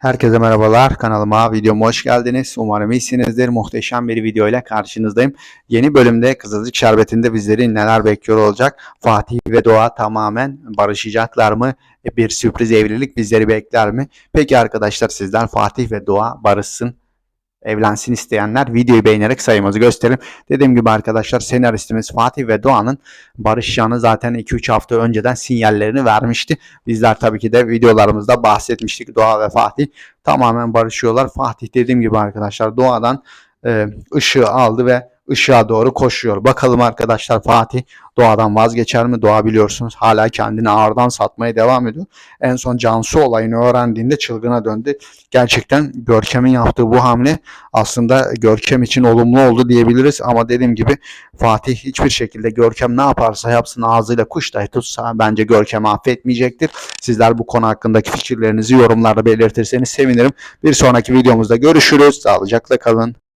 Herkese merhabalar. Kanalıma, videoma hoş geldiniz. Umarım iyisinizdir. Muhteşem bir video ile karşınızdayım. Yeni bölümde Kızılcık Şerbeti'nde bizleri neler bekliyor olacak? Fatih ve Doğa tamamen barışacaklar mı? Bir sürpriz evlilik bizleri bekler mi? Peki arkadaşlar sizler Fatih ve Doğa barışsın, evlensin isteyenler videoyu beğenerek sayımızı gösterin. Dediğim gibi arkadaşlar senaristimiz Fatih ve Doğan'ın barışacağını zaten 2-3 hafta önceden sinyallerini vermişti. Bizler tabii ki de videolarımızda bahsetmiştik. Doğa ve Fatih tamamen barışıyorlar. Fatih dediğim gibi arkadaşlar Doğa'dan e, ışığı aldı ve ışığa doğru koşuyor. Bakalım arkadaşlar Fatih Doğa'dan vazgeçer mi? Doğa biliyorsunuz hala kendini ağırdan satmaya devam ediyor. En son Cansu olayını öğrendiğinde çılgına döndü. Gerçekten Görkem'in yaptığı bu hamle aslında Görkem için olumlu oldu diyebiliriz. Ama dediğim gibi Fatih hiçbir şekilde Görkem ne yaparsa yapsın ağzıyla kuş dahi tutsa bence Görkem'i affetmeyecektir. Sizler bu konu hakkındaki fikirlerinizi yorumlarda belirtirseniz sevinirim. Bir sonraki videomuzda görüşürüz. Sağlıcakla kalın.